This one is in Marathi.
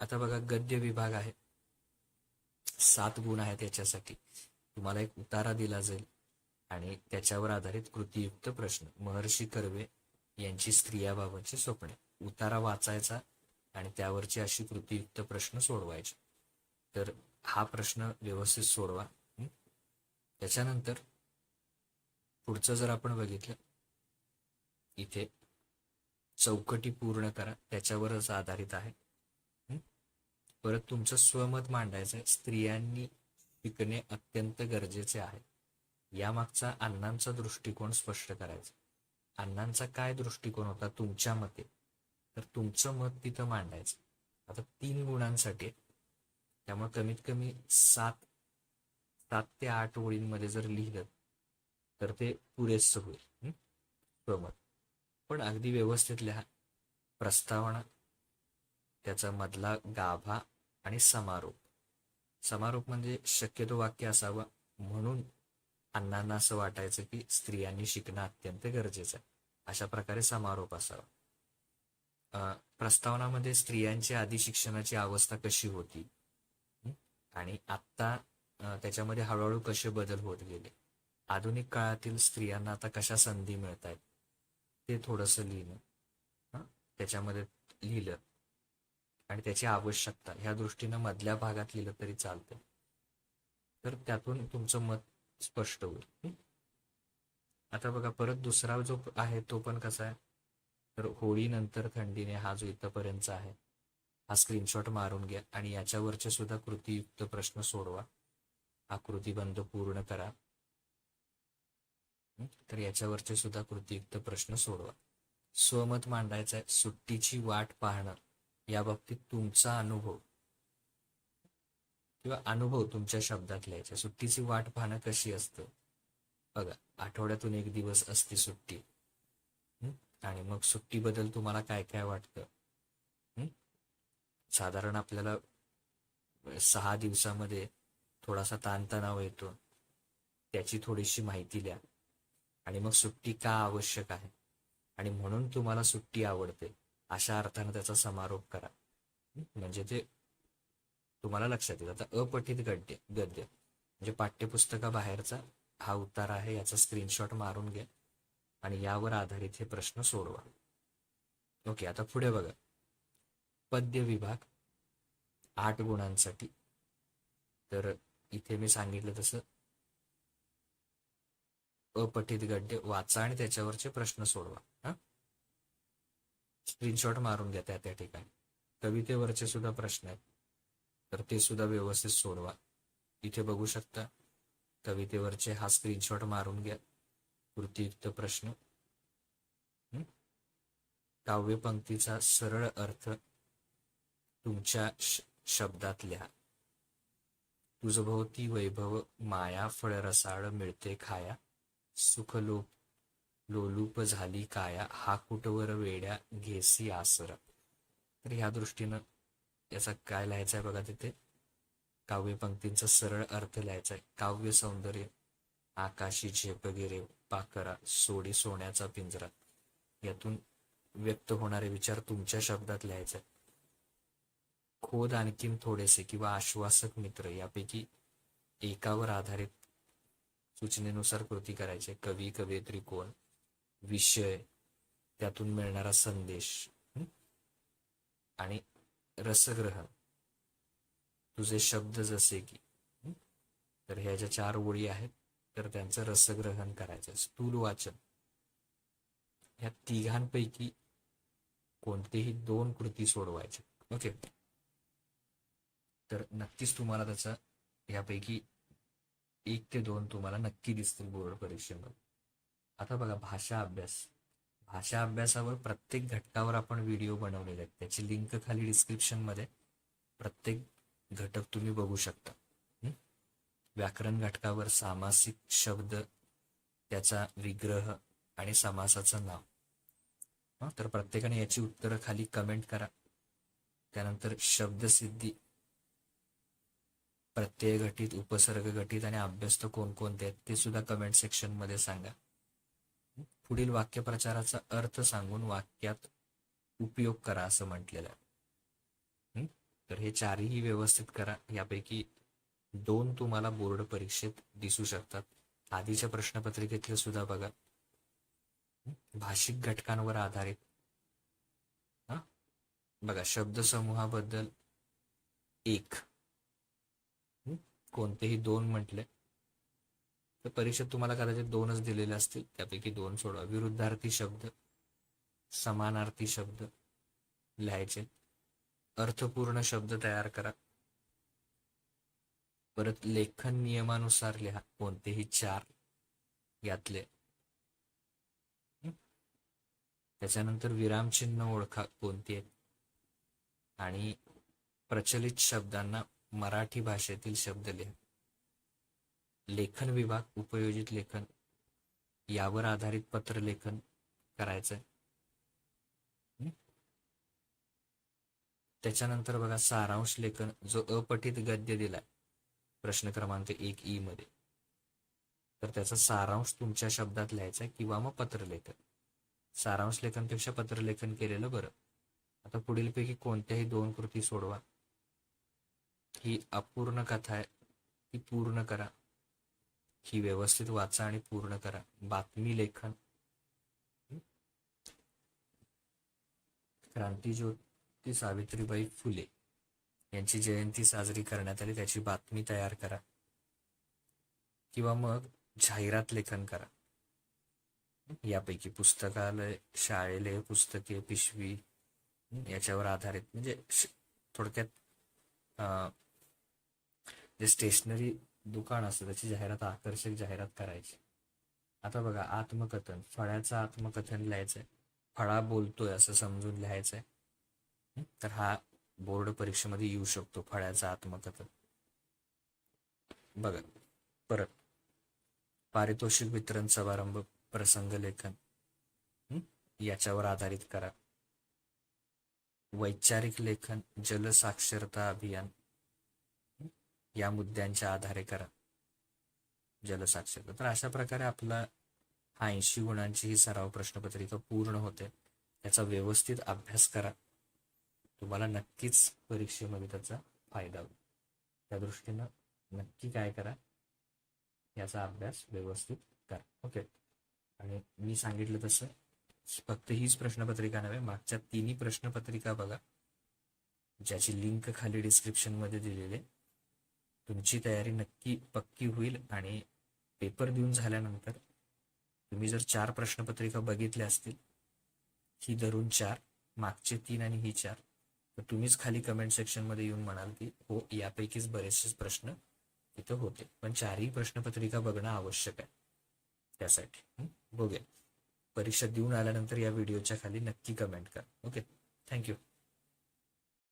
आता बघा गद्य विभाग आहे. सात गुण आहेत याच्यासाठी. तुम्हाला एक उतारा दिला जाईल. आणि त्याच्यावर आधारित कृतीयुक्त प्रश्न. महर्षी कर्वे यांची स्त्रियाबाबतची स्वप्ने. उतारा वाचायचा आणि त्यावरची अशी कृतीयुक्त प्रश्न सोडवायचे. तर हा प्रश्न व्यवस्थित सोडवा. त्याच्यानंतर पुढचं जर आपण बघितलं इथे चौकटी पूर्ण करा. त्याच्यावरच आधारित आहे. परत तुमचं स्वमत मांडायचं आहे स्त्रियांनी शिकणे अत्यंत गरजेचे आहे. यामागचा अण्णांचा दृष्टिकोन स्पष्ट करायचा. अण्णांचा काय दृष्टिकोन होता? तुमच्या मते. तर तुमचं मत तिथं मांडायचं. आता तीन गुणांसाठी त्यामुळे कमीत कमी सात सात ते आठ ओळींमध्ये जर लिहिलं तर ते पुरेसं होईल. स्वमत. पण अगदी व्यवस्थित लिहा प्रस्तावना त्याचा मधला गाभा आणि समारोप. समारोप म्हणजे शक्यतो वाक्य असावं म्हणून अण्णांना असं वाटायचं की स्त्रियांनी शिकणं अत्यंत गरजेचं आहे. अशा प्रकारे समारोप असावा. प्रस्तावनामध्ये स्त्रियांची आधी शिक्षणाची अवस्था कशी होती? आणि आत्ता त्याच्यामध्ये हळूहळू कसे बदल होत गेले? आधुनिक काळातील स्त्रियांना आता कशा संधी मिळत आहेत ते थोडंसं लिहिणं. त्याच्यामध्ये लिहिलं. आणि त्याची आवश्यकता ह्या दृष्टीनं मधल्या भागात लिहिलं तरी चालतं तर त्यातून तुमचं मत स्पष्ट होईल. आता बघा परत दुसरा जो आहे तो पण कसा आहे? तर होळीनंतर थंडीने हा जो इथंपर्यंतचा आहे हा स्क्रीनशॉट मारून घ्या आणि याच्यावरचे सुद्धा कृतीयुक्त प्रश्न सोडवा. हा कृतीबंध पूर्ण करा. तर याच्यावरचे सुद्धा कृतीयुक्त प्रश्न सोडवा. स्वमत मांडायचं आहे सुट्टीची वाट पाहणं. या बाबतीत तुमचा अनुभव. किंवा अनुभव तुमच्या शब्दात लिहायचा. सुट्टीची वाट पाहणं कशी असतं? बघा आठवड्यातून एक दिवस असते सुट्टी. आणि मग सुट्टीबद्दल तुम्हाला काय काय वाटतं? साधारण आपल्याला सहा दिवसामध्ये थोडासा ताणतणाव येतो. त्याची थोडीशी माहिती द्या. आणि मग सुट्टी का आवश्यक आहे? आणि म्हणून तुम्हाला सुट्टी आवडते. अशा अर्थानं त्याचा समारोप करा. म्हणजे ते तुम्हाला लक्षात येईल. आता अपठित गद्य गद्य. म्हणजे पाठ्यपुस्तकाबाहेरचा हा उतार आहे याचा स्क्रीनशॉट मारून घ्या आणि यावर आधारित हे प्रश्न सोडवा. ओके आता पुढे बघा. पद्य विभाग आठ गुणांसाठी. तर इथे मी सांगितलं तसं. अपठित गद्य वाचा आणि त्याच्यावरचे प्रश्न सोडवा. हा? स्क्रीनशॉट मारून घ्या त्या त्या ठिकाणी. कवितेवरचे सुद्धा प्रश्न आहेत. तर ते सुद्धा व्यवस्थित सोडवा. इथे बघू शकता कवितेवरचे हा स्क्रीनशॉट मारून घ्या. कृतीयुक्त प्रश्न. काव्यपंक्तीचा सरळ अर्थ तुमच्या शब्दात लिहा तुझभोवती वैभव माया फळ रसाळ मिळते खाया. सुखलोप लोलूप झाली काया हा कुटवर वेड्या घेसी आसरा? तर ह्या दृष्टीनं याचा काय लिहायचा आहे बघा तिथे? काव्यपंक्तींचा सरळ अर्थ लिहायचा आहे काव्य सौंदर्य आकाशी झेपगिरे पाकरा सोडी सोन्याचा पिंजरा. यातून व्यक्त होणारे विचार तुमच्या शब्दात लिहायचे खोद आणखीन थोडेसे किंवा आश्वासक मित्र यापैकी एकावर आधारित सूचनेनुसार कृती करायचे. कवी कवयित्री कोण? विषय त्यातून मिळणारा संदेश आणि रसग्रहण तुझे शब्द जसे की तर ह्या ज्या चार ओळी आहेत तर त्यांचं रसग्रहण करायचं स्थूल वाचन. ह्या तिघांपैकी कोणतेही दोन कृती सोडवायचे. ओके? तर नक्कीच तुम्हाला त्याचा यापैकी एक ते दोन तुम्हाला नक्की दिसतील बोर्ड परीक्षेमध्ये. आता बघा भाषा अभ्यास. भाषा अभ्यासावर प्रत्येक घटकावर आपण व्हिडिओ बनवलेले आहेत. त्याची लिंक खाली डिस्क्रिप्शनमध्ये प्रत्येक घटक तुम्ही बघू शकता. व्याकरण घटकावर सामासिक शब्द त्याचा विग्रह आणि समासाचं नाव. तर प्रत्येकाने याची उत्तरं खाली कमेंट करा. त्यानंतर शब्दसिद्धी प्रत्यय घटित उपसर्ग घटित आणि अभ्यस्त कोणकोणते आहेत ते सुद्धा कमेंट सेक्शनमध्ये सांगा. पुढील वाक्यप्रचाराचा अर्थ सांगून वाक्यात उपयोग करा असं म्हटलेलं आहे. तर हे चारही व्यवस्थित करा. यापैकी दोन तुम्हाला बोर्ड परीक्षेत दिसू शकतात. आधीच्या प्रश्नपत्रिकेतले सुद्धा बघा. भाषिक घटकांवर आधारित. हा? बघा शब्दसमूहाबद्दल एक. कोणतेही दोन म्हटले. तर परीक्षेत तुम्हाला कदाचित दोनच दिलेले असतील. त्यापैकी दोन सोडवा. विरुद्धार्थी शब्द समानार्थी शब्द लिहायचे. अर्थपूर्ण शब्द तयार करा. परत लेखन नियमानुसार लिहा. कोणतेही चार यातले. त्याच्यानंतर विरामचिन्ह ओळखा. कोणती आहेत? आणि प्रचलित शब्दांना मराठी भाषेतील शब्द लिहा. लेखन विभाग उपयोजित लेखन. यावर आधारित पत्रलेखन करायचंय. त्याच्यानंतर बघा सारांश लेखन जो अपठित गद्य दिलाय प्रश्न क्रमांक एक ई मध्ये. तर त्याचा सारांश तुमच्या शब्दात लिहायचा आहे किंवा मग पत्रलेखन सारांश लेखनपेक्षा पत्रलेखन केलेलं बरं. आता पुढीलपैकी कोणत्याही दोन कृती सोडवा. ही अपूर्ण कथा आहे ती पूर्ण करा. ही व्यवस्थित वाचा आणि पूर्ण करा. बातमी लेखन. क्रांतीज्योती सावित्रीबाई फुले यांची जयंती साजरी करण्यात आली. त्याची बातमी तयार करा. किंवा मग जाहिरात लेखन करा. यापैकी पुस्तकालय शाळेले पुस्तके पिशवी याच्यावर आधारित. म्हणजे थोडक्यात अं, जे स्टेशनरी दुकान असतं त्याची जाहिरात आकर्षक जाहिरात करायची. आता बघा आत्मकथन फळ्याचं आत्मकथन लिहायचंय. फळा बोलतोय असं समजून लिहायचंय. तर हा बोर्ड परीक्षेमध्ये येऊ शकतो फळ्याचं आत्मकथन. बघा परत. पारितोषिक वितरण समारंभ प्रसंग लेखन. याच्यावर आधारित करा. वैचारिक लेखन जलसाक्षरता अभियान. या मुद्द्यांच्या आधारे करा. जलसाक्षरता. तर अशा प्रकारे आपला हा ऐंशी गुणांची ही सराव प्रश्नपत्रिका पूर्ण होते. त्याचा व्यवस्थित अभ्यास करा. तुम्हाला नक्कीच परीक्षेमध्ये त्याचा फायदा होईल. त्या दृष्टीनं नक्की काय करा याचा अभ्यास व्यवस्थित करा. ओके? आणि मी सांगितलं तसं फक्त हीच प्रश्नपत्रिका नव्हे मागच्या तिन्ही प्रश्नपत्रिका बघा ज्याची लिंक खाली डिस्क्रिप्शनमध्ये दिलेली आहे. तुमची तयारी नक्की पक्की होईल आणि पेपर देऊन झाल्यानंतर तुम्ही जर चार प्रश्नपत्रिका बघितल्या असतील ही धरून चार मागचे तीन आणि ही चार तर तुम्हीच खाली कमेंट सेक्शनमध्ये येऊन म्हणाल की हो यापैकीच बरेचसे प्रश्न तिथं होते. पण चारही प्रश्नपत्रिका बघणं आवश्यक आहे त्यासाठी. बघूया. परीक्षा देऊन आल्यानंतर या व्हिडिओच्या खाली नक्की कमेंट करा. Okay thank you